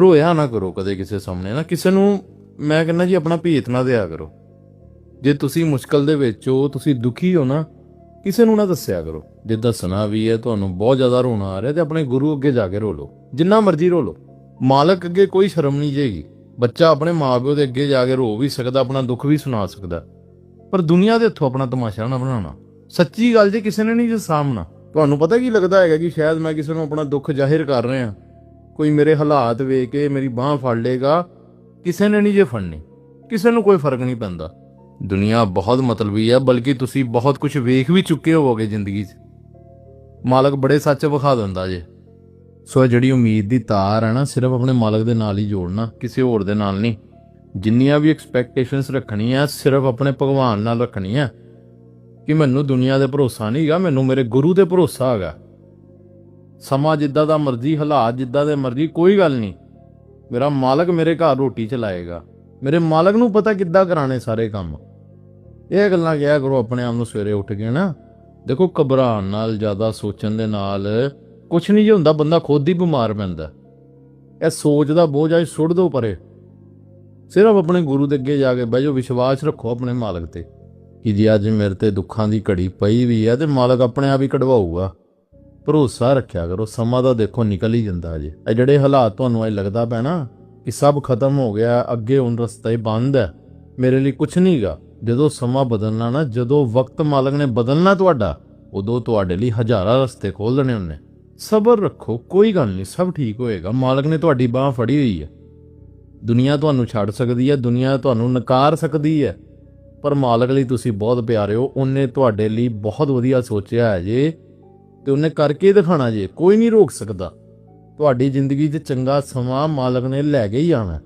ਰੋਇਆ ਨਾ ਕਰੋ ਕਦੇ ਕਿਸੇ ਸਾਹਮਣੇ। ਨਾ ਕਿਸੇ ਨੂੰ ਮੈਂ ਕਹਿੰਦਾ ਜੀ ਆਪਣਾ ਭੇਤ ਨਾ ਦਿਆ ਕਰੋ। ਜੇ ਤੁਸੀਂ ਮੁਸ਼ਕਲ ਦੇ ਵਿੱਚ ਹੋ, ਤੁਸੀਂ ਦੁਖੀ ਹੋ ਨਾ, ਕਿਸੇ ਨੂੰ ਨਾ ਦੱਸਿਆ ਕਰੋ। ਜੇ ਦੱਸਣਾ ਵੀ ਹੈ, ਤੁਹਾਨੂੰ ਬਹੁਤ ਜ਼ਿਆਦਾ ਰੋਣਾ ਆ ਰਿਹਾ ਤੇ ਆਪਣੇ ਗੁਰੂ ਅੱਗੇ ਜਾ ਕੇ ਰੋ ਲਓ। ਜਿੰਨਾ ਮਰਜ਼ੀ ਰੋ ਲਓ। ਮਾਲਕ ਅੱਗੇ ਕੋਈ ਸ਼ਰਮ ਨਹੀਂ ਜੇਗੀ। ਬੱਚਾ ਆਪਣੇ ਮਾਪਿਓ ਦੇ ਅੱਗੇ ਜਾ ਕੇ ਰੋ ਵੀ ਸਕਦਾ, ਆਪਣਾ ਦੁੱਖ ਵੀ ਸੁਣਾ ਸਕਦਾ। ਪਰ ਦੁਨੀਆ ਦੇ ਹੱਥੋਂ ਆਪਣਾ ਤਮਾਸ਼ਾ ਨਾ ਬਣਾਉਣਾ। ਸੱਚੀ ਗੱਲ ਜੇ ਕਿਸੇ ਨੇ ਨਹੀਂ ਜੇ ਸਾਹਮਣਾ ਤੁਹਾਨੂੰ ਪਤਾ ਕੀ ਲੱਗਦਾ ਹੈਗਾ ਕਿ ਸ਼ਾਇਦ ਮੈਂ ਕਿਸੇ ਨੂੰ ਆਪਣਾ ਦੁੱਖ ਜ਼ਾਹਿਰ ਕਰ ਰਿਹਾ। ਕੋਈ ਮੇਰੇ ਹਾਲਾਤ ਵੇਖ ਕੇ ਮੇਰੀ ਬਾਹ ਫੜ ਲੇਗਾ ਕਿਸੇ ਨੇ ਨਹੀਂ ਜੇ ਫੜਨੀ, ਕਿਸੇ ਨੂੰ ਕੋਈ ਫ਼ਰਕ ਨਹੀਂ ਪੈਂਦਾ। ਦੁਨੀਆ ਬਹੁਤ ਮਤਲਬੀ ਹੈ ਬਲਕਿ ਤੁਸੀਂ ਬਹੁਤ ਕੁਝ ਵੇਖ ਵੀ ਚੁੱਕੇ ਹੋਵੋਗੇ ਜ਼ਿੰਦਗੀ 'ਚ। ਮਾਲਕ ਬੜੇ ਸੱਚ ਵਿਖਾ ਦਿੰਦਾ ਜੇ। ਸੋ ਇਹ ਜਿਹੜੀ ਉਮੀਦ ਦੀ ਤਾਰ ਹੈ ਨਾ, ਸਿਰਫ ਆਪਣੇ ਮਾਲਕ ਦੇ ਨਾਲ ਹੀ ਜੋੜਨਾ, ਕਿਸੇ ਹੋਰ ਦੇ ਨਾਲ ਨਹੀਂ। ਜਿੰਨੀਆਂ ਵੀ ਐਕਸਪੈਕਟੇਸ਼ਨਸ ਰੱਖਣੀਆਂ ਸਿਰਫ ਆਪਣੇ ਭਗਵਾਨ ਨਾਲ ਰੱਖਣੀਆਂ ਕਿ ਮੈਨੂੰ ਦੁਨੀਆ ਦੇ ਭਰੋਸਾ ਨਹੀਂ ਨਹੀਂਗਾ ਮੈਨੂੰ ਮੇਰੇ ਗੁਰੂ ਤੇ ਭਰੋਸਾ ਹੈਗਾ। ਸਮਾਂ ਜਿੱਦਾਂ ਦਾ ਮਰਜ਼ੀ, ਹਾਲਾਤ ਜਿੱਦਾਂ ਦੇ ਮਰਜ਼ੀ, ਕੋਈ ਗੱਲ ਨਹੀਂ। ਮੇਰਾ ਮਾਲਕ ਮੇਰੇ ਘਰ ਰੋਟੀ ਚਲਾਏਗਾ। ਮੇਰੇ ਮਾਲਕ ਨੂੰ ਪਤਾ ਕਿੱਦਾਂ ਕਰਾਣੇ ਸਾਰੇ ਕੰਮ। ਇਹ ਗੱਲਾਂ ਕਿਹਾ ਕਰੋ, ਆਪਣੇ ਆਪ ਨੂੰ ਸਵੇਰੇ ਉੱਠ ਕੇ ਨਾ। ਦੇਖੋ, ਘਬਰਾਉਣ ਨਾਲ, ਜ਼ਿਆਦਾ ਸੋਚਣ ਦੇ ਨਾਲ ਕੁਝ ਨਹੀਂ ਜੇ ਹੁੰਦਾ, ਬੰਦਾ ਖੁਦ ਹੀ ਬਿਮਾਰ ਪੈਂਦਾ। ਇਹ ਸੋਚ ਦਾ ਬੋਝ ਆ ਸੁੱਟ ਦੋ ਪਰੇ। ਸਿਰਫ ਆਪਣੇ ਗੁਰੂ ਦੇ ਅੱਗੇ ਜਾ ਕੇ ਬਹਿ ਜਾਓ, ਵਿਸ਼ਵਾਸ ਰੱਖੋ ਆਪਣੇ ਮਾਲਕ ਤੇ। ਕਿ ਜੇ ਅੱਜ ਮੇਰੇ ਤੇ ਦੁੱਖਾਂ ਦੀ ਘੜੀ ਪਈ ਵੀ ਹੈ ਤੇ ਮਾਲਕ ਆਪਣੇ ਆਪ ਹੀ ਕਢਵਾਊਗਾ। ਭਰੋਸਾ ਰੱਖਿਆ ਕਰੋ, ਸਮਾਂ ਤਾਂ ਦੇਖੋ ਨਿਕਲ ਹੀ ਜਾਂਦਾ ਜੇ ਇਹ ਜਿਹੜੇ ਹਾਲਾਤ ਤੁਹਾਨੂੰ ਅੱਜ ਲੱਗਦਾ ਪੈਣਾ ਕਿ ਸਭ ਖਤਮ ਹੋ ਗਿਆ, ਅੱਗੇ ਹੁਣ ਰਸਤਾ ਹੀ ਬੰਦ ਹੈ, ਮੇਰੇ ਲਈ ਕੁਝ ਨਹੀਂਗਾ ਜਦੋਂ ਸਮਾਂ ਬਦਲਣਾ ਨਾ, ਜਦੋਂ ਵਕਤ ਮਾਲਕ ਨੇ ਬਦਲਣਾ ਤੁਹਾਡਾ, ਉਦੋਂ ਤੁਹਾਡੇ ਲਈ ਹਜ਼ਾਰਾਂ ਰਸਤੇ ਖੋਲ ਦੇਣੇ ਉਹਨੇ ਸਬਰ ਰੱਖੋ, ਕੋਈ ਗੱਲ ਨਹੀਂ, ਸਭ ਠੀਕ ਹੋਏਗਾ, ਮਾਲਕ ਨੇ ਤੁਹਾਡੀ ਬਾਹ ਫੜੀ ਹੋਈ ਹੈ। ਦੁਨੀਆ ਤੁਹਾਨੂੰ ਛੱਡ ਸਕਦੀ ਹੈ, ਦੁਨੀਆ ਤੁਹਾਨੂੰ ਨਕਾਰ ਸਕਦੀ ਹੈ, ਪਰ ਮਾਲਕ ਲਈ ਤੁਸੀਂ ਬਹੁਤ ਪਿਆਰੇ ਹੋ, ਉਹਨੇ ਤੁਹਾਡੇ ਲਈ ਬਹੁਤ ਵਧੀਆ ਸੋਚਿਆ ਹੈ ਜੇ ਤੇ ਉਹਨੇ ਕਰਕੇ ਦਿਖਾਣਾ ਜੇ, ਕੋਈ ਨਹੀਂ ਰੋਕ ਸਕਦਾ। ਤੁਹਾਡੀ ਜ਼ਿੰਦਗੀ 'ਚ ਚੰਗਾ ਸਮਾਂ ਮਾਲਕ ਨੇ ਲੈ ਕੇ ਹੀ ਆਣਾ